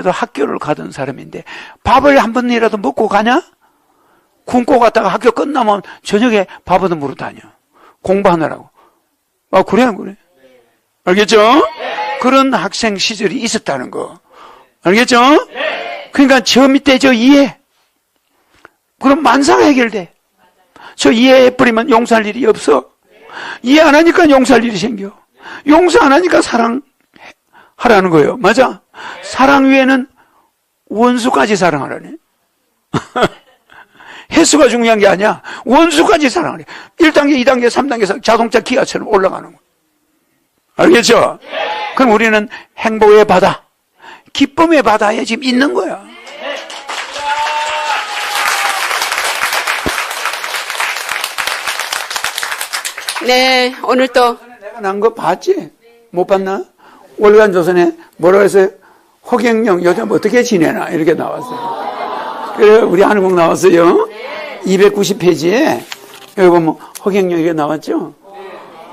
그래도 학교를 가던 사람인데 밥을 한 번이라도 먹고 가냐? 굶고 갔다가 학교 끝나면 저녁에 밥 얻어 물어 다녀. 공부하느라고. 아, 그래, 안 그래? 알겠죠? 그런 학생 시절이 있었다는 거. 알겠죠? 그러니까 저 밑에 저 이해. 그럼 만사가 해결돼. 저 이해해버리면 용서할 일이 없어. 이해 안 하니까 용서할 일이 생겨. 용서 안 하니까 사랑하라는 거예요. 맞아? 사랑 위에는 원수까지 사랑하라네. 횟수가 중요한 게 아니야. 원수까지 사랑하래. 1단계, 2단계, 3단계에서 자동차 기아처럼 올라가는 거야. 알겠죠? 그럼 우리는 행복의 바다, 기쁨의 바다에 지금 있는 거야. 네, 오늘 또 내가 난 거 봤지? 못 봤나? 월간 조선에 뭐라고 해서 허경영 요즘 어떻게 지내나 이렇게 나왔어요. 그래 우리 한국 나왔어요. 290페이지에 여기 보면 허경영 이게 나왔죠.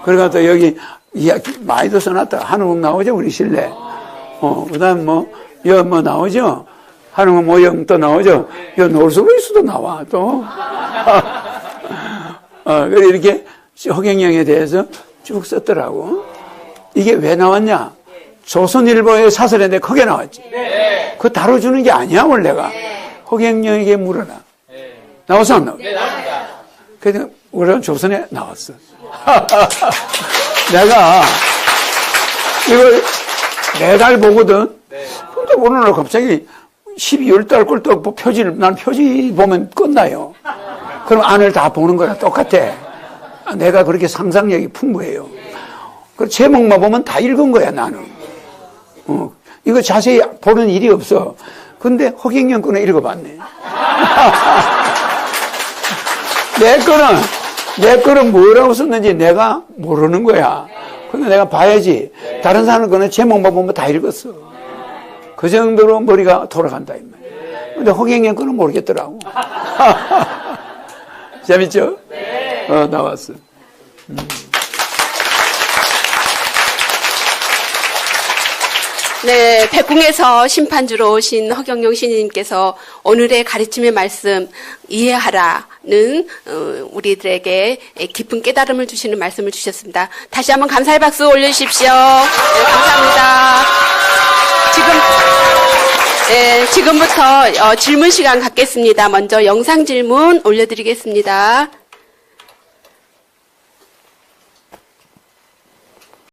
그래가 또 여기 이야기 많이도 써놨다. 한국 나오죠 우리 실내. 어 그다음 뭐 여기 뭐 나오죠. 한국 모형 또 나오죠. 여 놀수보이스도 나와 또. 어, 그래 이렇게 허경영에 대해서 쭉 썼더라고. 이게 왜 나왔냐? 조선일보의 사설인데 크게 나왔지. 그거 다뤄주는 게 아니야, 원래가. 허경영에게 물어라. 나와서 안 나와? 그래서 우리는 조선에 나왔어. 내가 이걸 매달 보거든. 근데 오늘 갑자기 12월 달 꿀떡 표지를, 난 표지 보면 끝나요. 그럼 안을 다 보는 거랑 똑같아. 내가 그렇게 상상력이 풍부해요. 그 제목만 보면 다 읽은 거야, 나는. 어, 이거 자세히 보는 일이 없어. 근데 허경영 거는 읽어봤네. 내 거는, 내 거는 뭐라고 썼는지 내가 모르는 거야. 근데 내가 봐야지. 다른 사람 거는 제목만 보면 다 읽었어. 그 정도로 머리가 돌아간다. 근데 허경영 거는 모르겠더라고. 재밌죠? 어, 나왔어. 네, 백궁에서 심판주로 오신 허경영 신님께서 오늘의 가르침의 말씀 이해하라는 어, 우리들에게 깊은 깨달음을 주시는 말씀을 주셨습니다. 다시 한번 감사의 박수 올려주십시오. 네, 감사합니다. 지금 네, 지금부터 어, 질문 시간 갖겠습니다. 먼저 영상 질문 올려드리겠습니다.